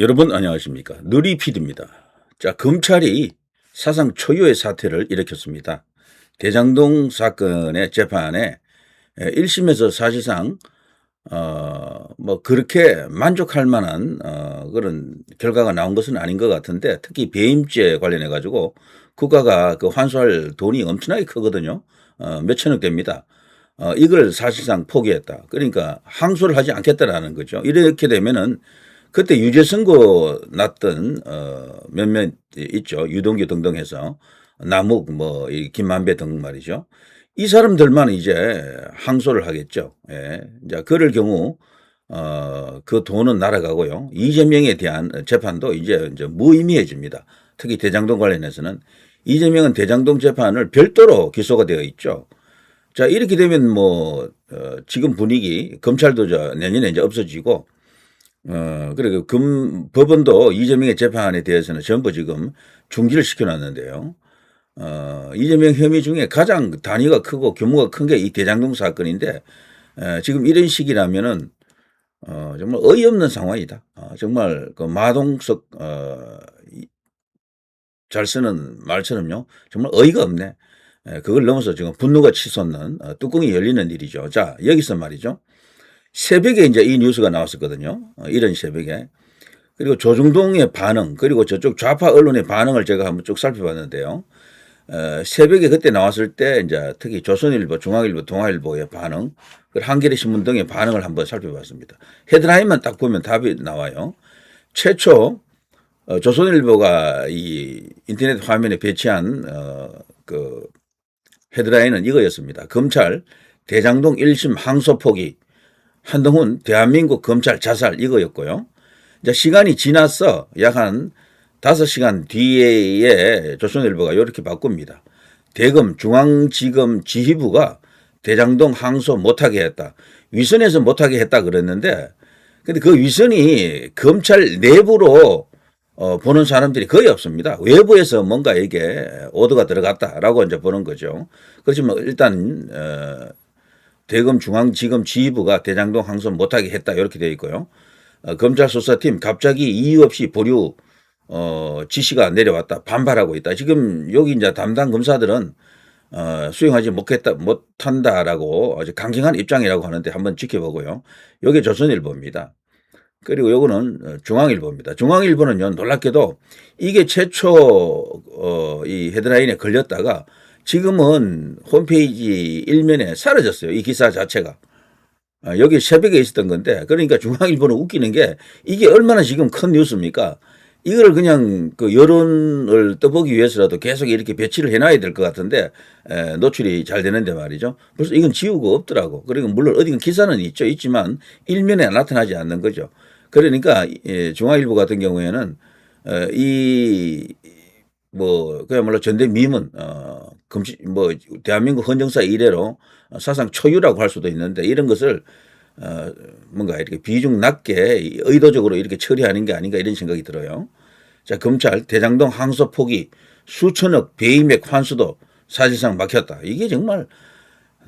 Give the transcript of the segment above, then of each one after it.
여러분 안녕하십니까. 누리피드입니다. 자, 검찰이 사상 초유의 사태를 일으켰습니다. 대장동 사건의 재판에 1심에서 사실상 어, 뭐 그렇게 만족할 만한 어, 그런 결과가 나온 것은 아닌 것 같은데 특히 배임죄 관련해 가지고 국가가 그 환수할 돈이 엄청나게 크거든요. 어, 몇천억 됩니다. 어, 이걸 사실상 포기했다. 그러니까 항소를 하지 않겠다라는 거죠. 이렇게 되면은 그때 유죄 선고 났던 어 몇몇 있죠. 유동규 등등 해서 남욱 뭐이 김만배 등 말이죠. 이 사람들만 이제 항소를 하겠죠. 예. 이제 그럴 경우 어 그 돈은 날아가고요. 이재명에 대한 재판도 이제 이제 무의미해집니다. 특히 대장동 관련해서는 이재명은 대장동 재판을 별도로 기소가 되어 있죠. 자 이렇게 되면 뭐 어, 지금 분위기 검찰도 저 내년에 이제 없어지고 어, 그리고 금, 법원도 이재명의 재판에 대해서는 전부 지금 중지를 시켜놨는데요. 어, 이재명 혐의 중에 가장 단위가 크고 규모가 큰 게 이 대장동 사건인데, 에, 지금 이런 식이라면은, 어, 정말 어이없는 상황이다. 어, 정말 그 마동석, 어, 이- 잘 쓰는 말처럼요. 정말 어이가 없네. 에, 그걸 넘어서 지금 분노가 치솟는 어, 뚜껑이 열리는 일이죠. 자, 여기서 말이죠. 새벽에 이제 이 뉴스가 나왔었거든요. 어, 이런 새벽에. 그리고 조중동의 반응, 그리고 저쪽 좌파 언론의 반응을 제가 한번 쭉 살펴봤는데요. 어, 새벽에 그때 나왔을 때 이제 특히 조선일보, 중앙일보, 동아일보의 반응, 그리고 한겨레 신문 등의 반응을 한번 살펴봤습니다. 헤드라인만 딱 보면 답이 나와요. 최초 어, 조선일보가 이 인터넷 화면에 배치한 어, 그 헤드라인은 이거였습니다. 검찰 대장동 1심 항소 포기 한동훈 대한민국 검찰 자살 이거였고요. 이제 시간이 지나서 약 한 다섯 시간 뒤에 조선일보가 이렇게 바꿉니다. 대검 중앙지검 지휘부가 대장동 항소 못하게 했다. 위선에서 못하게 했다 그랬는데 근데 그 위선이 검찰 내부로 어, 보는 사람들이 거의 없습니다. 외부에서 뭔가 이게 오더가 들어갔다라고 이제 보는 거죠. 그렇지만 일단 어, 대검 중앙지검 지휘부가 대장동 항소 못하게 했다 이렇게 되어 있고요. 어, 검찰 수사팀 갑자기 이유 없이 보류 어, 지시가 내려왔다 반발하고 있다. 지금 여기 이제 담당 검사들은 어, 수용하지 못했다 못한다라고 아주 강경한 입장이라고 하는데 한번 지켜보고요. 여기 조선일보입니다. 그리고 요거는 어, 중앙일보입니다. 중앙일보는요 놀랍게도 이게 최초 어, 이 헤드라인에 걸렸다가 지금은 홈페이지 일면에 사라졌어요. 이 기사 자체가. 아, 여기 새벽에 있었던 건데 그러니까 중앙일보는 웃기는 게 이게 얼마나 지금 큰 뉴스입니까? 이걸 그냥 그 여론을 떠보기 위해서라도 계속 이렇게 배치를 해놔야 될 것 같은데 에, 노출이 잘 되는데 말이죠. 벌써 이건 지우고 없더라고. 그리고 물론 어디가 기사는 있죠. 있지만 일면에 나타나지 않는 거죠. 그러니까 예, 중앙일보 같은 경우에는 어, 이 뭐 그야말로 전대미문 어 금시 뭐 대한민국 헌정사 이래로 사상 초유라고 할 수도 있는데 이런 것을 어 뭔가 이렇게 비중 낮게 의도적으로 이렇게 처리하는 게 아닌가 이런 생각이 들어요. 자 검찰 대장동 항소 포기 수천억 배임액 환수도 사실상 막혔다. 이게 정말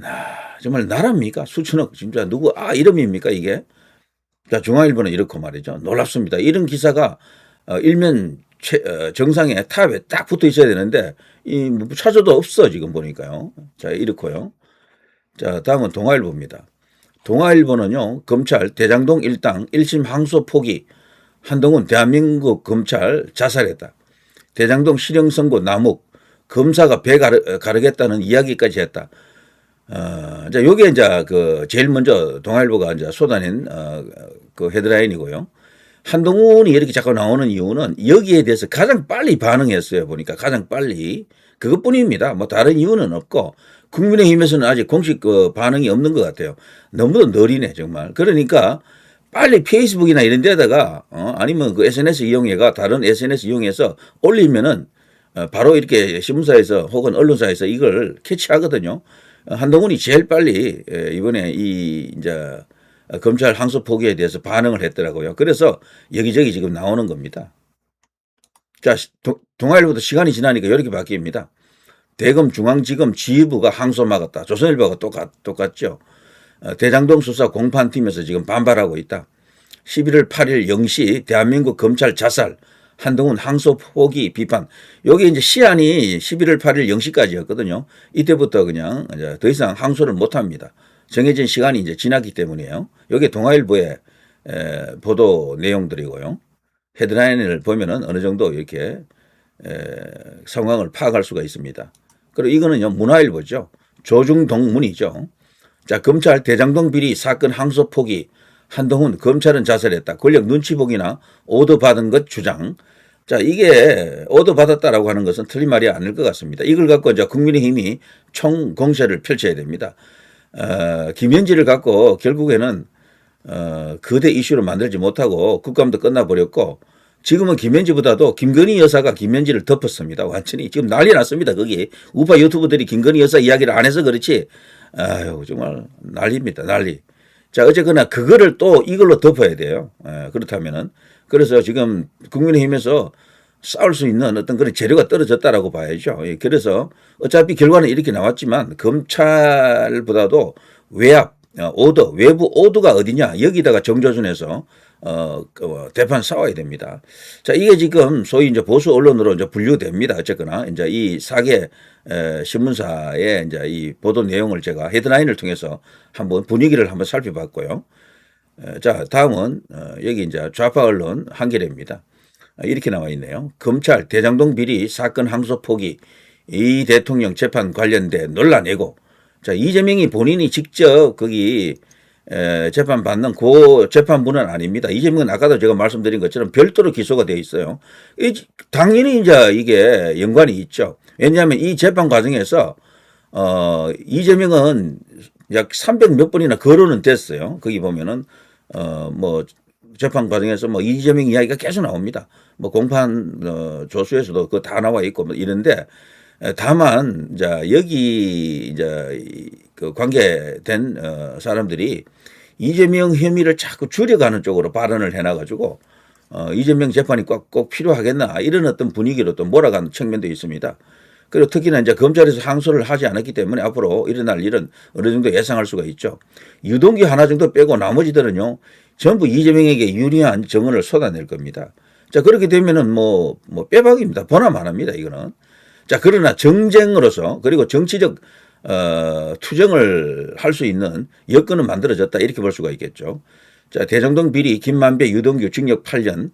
아, 정말 나라입니까? 수천억 진짜 누구 아 이름입니까 이게? 자 중앙일보는 이렇고 말이죠. 놀랍습니다. 이런 기사가 어, 일면 최, 어, 정상에 탑에 딱 붙어 있어야 되는데 이뭐 찾아도 없어 지금 보니까요. 자 이렇고요. 자 다음은 동아일보입니다. 동아일보는요 검찰 대장동 일당 1심 항소 포기 한동훈 대한민국 검찰 자살했다. 대장동 실형 선고 남욱 검사가 배 가르, 가르겠다는 이야기까지 했다. 어, 자, 요게 이제 그 제일 먼저 동아일보가 이제 쏟아낸 어, 그 헤드라인이고요. 한동훈이 이렇게 자꾸 나오는 이유는 여기에 대해서 가장 빨리 반응했어요. 보니까 가장 빨리 그것뿐입니다. 뭐 다른 이유는 없고 국민의힘에서는 아직 공식 그 반응이 없는 것 같아요. 너무도 느리네 정말. 그러니까 빨리 페이스북이나 이런 데다가 어, 아니면 그 SNS 이용해가 다른 SNS 이용해서 올리면은 어, 바로 이렇게 신문사에서 혹은 언론사에서 이걸 캐치하거든요. 어, 한동훈이 제일 빨리 에, 이번에 이 이제 검찰 항소 포기에 대해서 반응을 했더라고요. 그래서 여기저기 지금 나오는 겁니다. 자, 동아일보도 시간이 지나니까 이렇게 바뀝니다. 대검 중앙지검 지휘부가 항소 막았다. 조선일보가 똑같, 똑같죠. 어, 대장동 수사 공판팀에서 지금 반발하고 있다. 11월 8일 0시 대한민국 검찰 자살 한동훈 항소 포기 비판. 요게 이제 시한이 11월 8일 0시까지였거든요. 이때부터 그냥 더 이상 항소를 못 합니다. 정해진 시간이 이제 지났기 때문이에요. 요게 동아일보의 에, 보도 내용들이고요. 헤드라인을 보면은 어느 정도 이렇게 에, 상황을 파악할 수가 있습니다. 그리고 이거는요 문화일보죠. 조중동문이죠. 자 검찰 대장동 비리 사건 항소 포기 한동훈 검찰은 자살했다. 권력 눈치 보기나 오더 받은 것 주장. 자 이게 오더 받았다라고 하는 것은 틀린 말이 아닐 것 같습니다. 이걸 갖고 이제 국민의힘이 총 공세를 펼쳐야 됩니다. 어, 김현지를 갖고 결국에는 어, 거대 이슈로 만들지 못하고 국감도 끝나버렸고 지금은 김현지보다도 김건희 여사가 김현지를 덮었습니다. 완전히 지금 난리 났습니다. 거기 우파 유튜브들이 김건희 여사 이야기를 안 해서 그렇지 아유 정말 난리입니다. 난리. 자 어쨌거나 그거를 또 이걸로 덮어야 돼요. 에, 그렇다면은 그래서 지금 국민의힘에서 싸울 수 있는 어떤 그런 재료가 떨어졌다라고 봐야죠. 예, 그래서 어차피 결과는 이렇게 나왔지만 검찰보다도 외압, 어, 오더, 외부 오더가 어디냐 여기다가 정조준에서 어, 그, 어, 대판 싸워야 됩니다. 자, 이게 지금 소위 이제 보수 언론으로 이제 분류됩니다. 어쨌거나 이제 이 사계 에, 신문사의 이제 이 보도 내용을 제가 헤드라인을 통해서 한번 분위기를 한번 살펴봤고요. 에, 자, 다음은 어, 여기 이제 좌파 언론 한겨레입니다. 아, 이렇게 나와 있네요. 검찰 대장동 비리 사건 항소 포기 이 대통령 재판 관련돼 논란내고 자 이재명이 본인이 직접 거기 에, 재판 받는 그 재판부는 아닙니다. 이재명은 아까도 제가 말씀드린 것처럼 별도로 기소가 돼 있어요. 이, 당연히 이제 이게 연관이 있죠. 왜냐하면 이 재판 과정에서 어, 이재명은 약 300 몇 번이나 거론은 됐어요. 거기 보면은 어, 뭐 재판 과정에서 뭐 이재명 이야기가 계속 나옵니다. 뭐 공판 어, 조수에서도 그 다 나와 있고 뭐 이런데 에, 다만 이제 여기 이제 이- 그 관계된 어, 사람들이 이재명 혐의를 자꾸 줄여가는 쪽으로 발언을 해놔가지고 어, 이재명 재판이 꼭, 꼭 필요하겠나 이런 어떤 분위기로 또 몰아가는 측면도 있습니다. 그리고 특히나 이제 검찰에서 항소를 하지 않았기 때문에 앞으로 일어날 일은 어느 정도 예상할 수가 있죠. 유동기 하나 정도 빼고 나머지들은요 전부 이재명에게 유리한 정언을 쏟아낼 겁니다. 자 그렇게 되면은 뭐, 뭐 빼박입니다. 보나만 합니다. 이거는. 자 그러나 정쟁으로서 그리고 정치적 어, 투쟁을 할 수 있는 여건은 만들어졌다 이렇게 볼 수가 있겠죠. 자 대장동 비리 김만배 유동규 징역 8년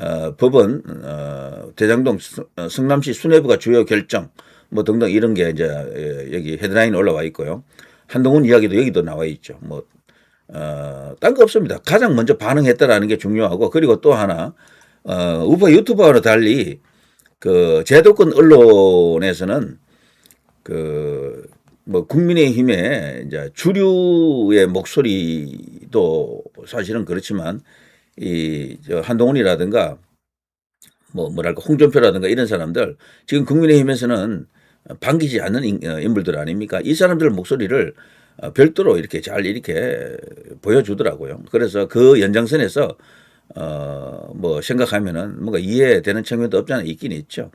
어, 법원 어, 대장동 스- 어, 성남시 수뇌부가 주요 결정 뭐 등등 이런 게 이제 예, 여기 헤드라인 올라와 있고요. 한동훈 이야기도 여기도 나와 있죠. 뭐 어, 딴 거 없습니다. 가장 먼저 반응했다라는 게 중요하고 그리고 또 하나 어, 우파 유튜버와는 달리 그 제도권 언론에서는 그 뭐 국민의힘의 이제 주류의 목소리도 사실은 그렇지만 이 저 한동훈이라든가 뭐 뭐랄까 홍준표라든가 이런 사람들 지금 국민의힘에서는 반기지 않는 인- 어, 인물들 아닙니까? 이 사람들 목소리를 어, 별도로 이렇게 잘 이렇게 보여주더라고요. 그래서 그 연장선에서 어 뭐 생각하면은 뭔가 이해되는 측면도 없지 않아 있긴 있죠.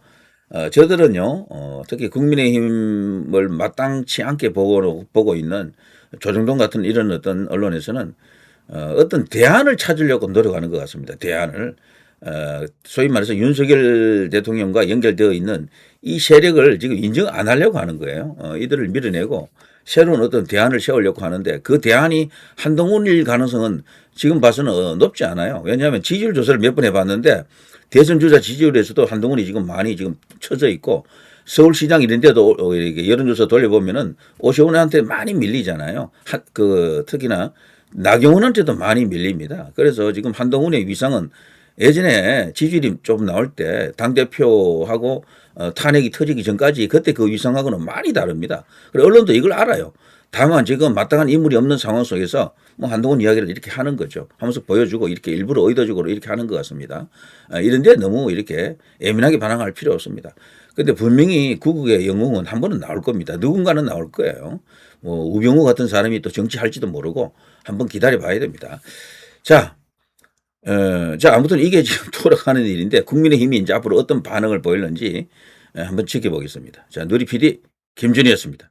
어, 저들은요, 어, 특히 국민의힘을 마땅치 않게 보고, 보고 있는 조정동 같은 이런 어떤 언론에서는 어, 어떤 대안을 찾으려고 노력하는 것 같습니다. 대안을. 어, 소위 말해서 윤석열 대통령과 연결되어 있는 이 세력을 지금 인정 안 하려고 하는 거예요. 어, 이들을 밀어내고 새로운 어떤 대안을 세우려고 하는데 그 대안이 한동훈일 가능성은 지금 봐서는 어, 높지 않아요. 왜냐하면 지지율 조사를 몇 번 해봤는데 대선 주자 지지율에서도 한동훈이 지금 많이 지금 처져 있고 서울시장 이런 데도 어, 여론조사 돌려보면은 오세훈한테 많이 밀리잖아요. 하, 그 특히나 나경원한테도 많이 밀립니다. 그래서 지금 한동훈의 위상은 예전에 지지율이 좀 나올 때 당대표하고 어, 탄핵이 터지기 전까지 그때 그 위상하고는 많이 다릅니다. 그리고 언론도 이걸 알아요. 다만 지금 마땅한 인물이 없는 상황 속에서 뭐 한동훈 이야기를 이렇게 하는 거죠. 하면서 보여주고 이렇게 일부러 의도적으로 이렇게 하는 것 같습니다. 아, 이런데 너무 이렇게 예민하게 반응할 필요 없습니다. 근데 분명히 구국의 영웅은 한 번은 나올 겁니다. 누군가는 나올 거예요. 뭐 우병우 같은 사람이 또 정치할지도 모르고 한번 기다려 봐야 됩니다. 자, 어, 자, 아무튼 이게 지금 돌아가는 일인데 국민의힘이 이제 앞으로 어떤 반응을 보일는지 에, 한번 지켜보겠습니다. 자, 누리 PD 김준이었습니다.